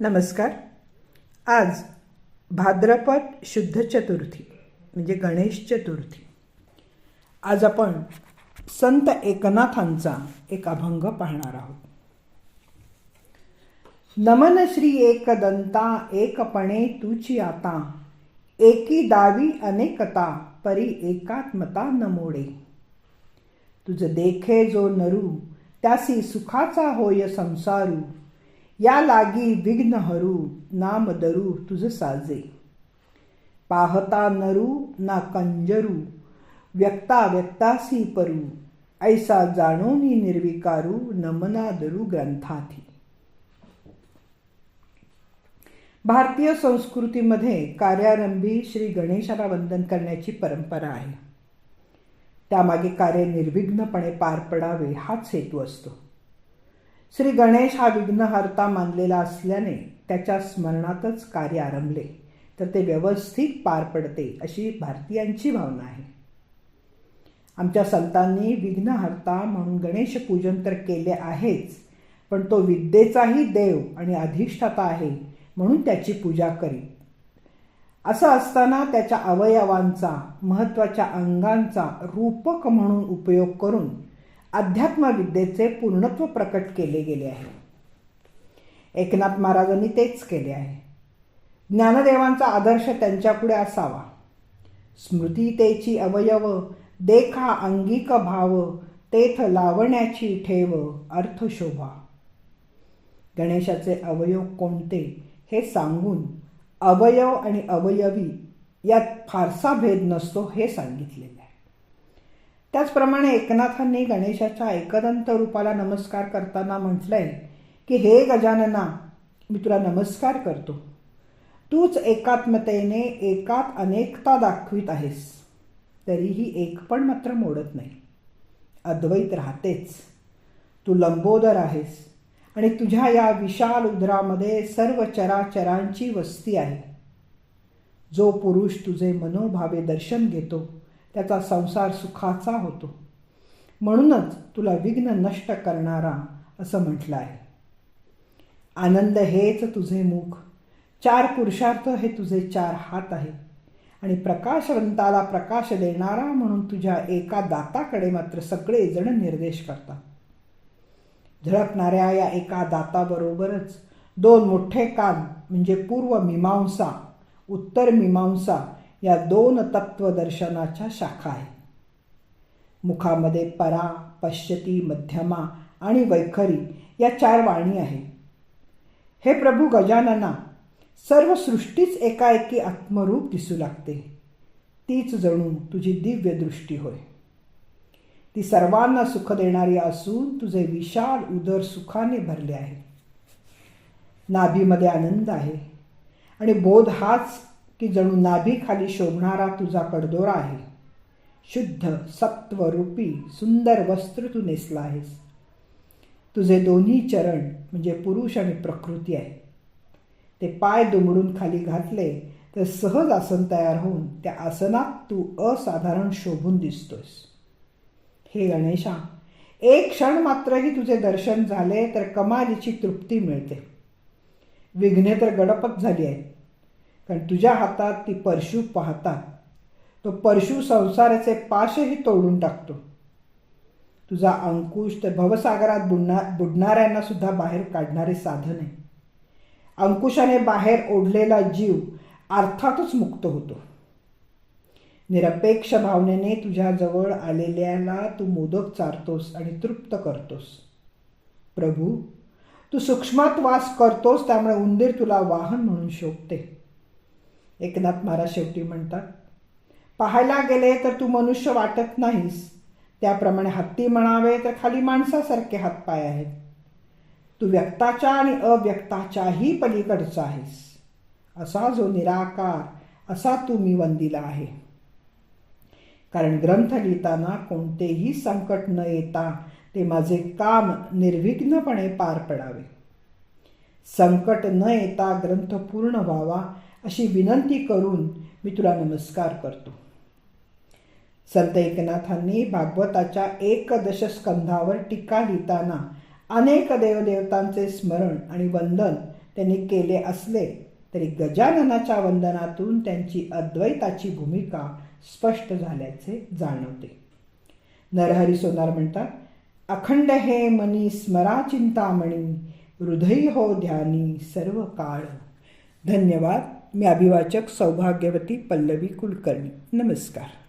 नमस्कार. आज भाद्रपद शुद्ध चतुर्थी म्हणजे गणेश चतुर्थी. आज आपण संत एकनाथांचा एक अभंग पाहणार आहोत. नमन श्री एकदंता एकपणे तुची आता एकी दावी अनेकता परी एकात्मता न मोडे तुझ देखे जो नरू त्यासी सुखाचा होय संसारू या लागी विघ्न हरू नाम दरू तुझ साजे. पाहता नरू ना कंजरू व्यक्ता व्यक्तासी परू ऐसा जाणोनी निर्विकारू नमनादरू ग्रंथाथी. भारतीय संस्कृतीमध्ये कार्यारंभी श्री गणेशाला वंदन करण्याची परंपरा आहे. त्यामागे कार्य निर्विघ्नपणे पार पडावे हाच हेतू असतो. श्री गणेश हा विघ्नहर्ता मानलेला असल्याने त्याच्या स्मरणातच कार्य आरंभले. तर ते व्यवस्थित पार पडते अशी भारतीयांची भावना आहे. आमच्या संतांनी विघ्नहर्ता म्हणून गणेश पूजन तर केले आहेच पण तो विद्येचाही देव आणि अधिष्ठाता आहे म्हणून त्याची पूजा करी. असं असताना त्याच्या अवयवांचा महत्त्वाच्या अंगांचा रूपक म्हणून उपयोग करून अध्यात्मविद्येचे पूर्णत्व प्रकट केले गेले आहे. एकनाथ महाराजांनी तेच केले आहे. ज्ञानदेवांचा आदर्श त्यांच्यापुढे असावा. स्मृतितेची अवयव देखा अंगिक भाव तेथ लावण्याची ठेव अर्थशोभा. गणेशाचे अवयव कोणते हे सांगून अवयव आणि अवयवी यात फारसा भेद नसतो हे सांगितलेले आहे. त्याचप्रमाणे एकनाथांनी गणेशाच्या एकदंत रूपाला नमस्कार करताना म्हटलंय की हे गजानना मी तुला नमस्कार करतो. तूच एकात्मतेने एकात अनेकता दाखवित आहेस. तरीही एक पण मात्र मोडत नाही. अद्वैत राहतेच. तू लंबोदर आहेस आणि तुझ्या या विशाल उदरामध्ये सर्व चराचरांची वस्ती आहे. जो पुरुष तुझे मनोभावे दर्शन घेतो त्याचा संसार सुखाचा होतो. म्हणूनच तुला विघ्न नष्ट करणारा असं म्हटलं आहे. आनंद हेच तुझे मुख. चार पुरुषार्थ हे तुझे चार हात आहे. आणि प्रकाशवंताला प्रकाश देणारा म्हणून तुझ्या एका दाताकडे मात्र सगळेजण निर्देश करतात. झळकणाऱ्या या एका दाताबरोबरच दोन मोठे कान म्हणजे पूर्व मीमांसा उत्तर मीमांसा या दोन तत्वदर्शनाच्या शाखा आहेत. मुखामध्ये परा पश्यती मध्यमा आणि वैखरी या चार वाणी आहे हे प्रभू गजानना सर्व सृष्टीच एकाएकी आत्मरूप दिसू लागते. तीच जणू तुझी दिव्य दृष्टी होय. ती सर्वांना सुख देणारी असून तुझे विशाल उदर सुखाने भरले आहे. नाभीमध्ये आनंद आहे आणि बोध हाच की जणू नाभीखाली शोभणारा तुझा कडदोरा आहे. शुद्ध सत्वरूपी सुंदर वस्त्र तू नेसला आहेस. तुझे दोन्ही चरण म्हणजे पुरुष आणि प्रकृती आहे. ते पाय दुमडून खाली घातले तर सहज आसन तयार होऊन त्या आसनात तू असाधारण शोभून दिसतोस हे गणेशा एक क्षण मात्रही तुझे दर्शन झाले तर कमालीची तृप्ती मिळते. विघ्ने तर गडपत झाली आहेत कारण तुझ्या हातात ती परशू पाहतात. तो परशू संसाराचे पाशही तोडून टाकतो. तुझा अंकुश तर भवसागरात बुडणा बुडणाऱ्यांना सुद्धा बाहेर काढणारे साधन आहे. अंकुशाने बाहेर ओढलेला जीव अर्थातच मुक्त होतो. निरपेक्ष भावनेने तुझ्याजवळ आलेल्याला तू मोदक चारतोस आणि तृप्त करतोस. प्रभू तू सूक्ष्मात वास करतोस त्यामुळे उंदीर तुला वाहन म्हणून शोभते. एकनाथ महाराज शेवटी म्हणतात पाहायला गेले तर तू मनुष्य वाटत नाहीस. त्याप्रमाणे हत्ती म्हणावे तर खाली माणसासारखे हातपाय आहेत. तू व्यक्ताच्या आणि अव्यक्ताच्याही पलीकडचा आहेस. असा जो निराकार असा तू मी वंदिला आहे. कारण ग्रंथ लिहिताना कोणतेही संकट न येता ते माझे काम निर्विघ्नपणे पार पडावे. संकट न येता ग्रंथ पूर्ण व्हावा अशी विनंती करून मी तुला नमस्कार करतो. संत एकनाथांनी भागवताच्या एकदश स्कंधावर टीका लिहिताना अनेक देवदेवतांचे स्मरण आणि वंदन त्यांनी केले असले तरी गजाननाच्या वंदनातून त्यांची अद्वैताची भूमिका स्पष्ट झाल्याचे जाणवते. नरहरी सोनार म्हणतात अखंड हे मनी स्मरा चिंतामणी हृदयी हो ध्यानी सर्व काळ. धन्यवाद. मी अभिवाचक सौभाग्यवती पल्लवी कुलकर्णी. नमस्कार.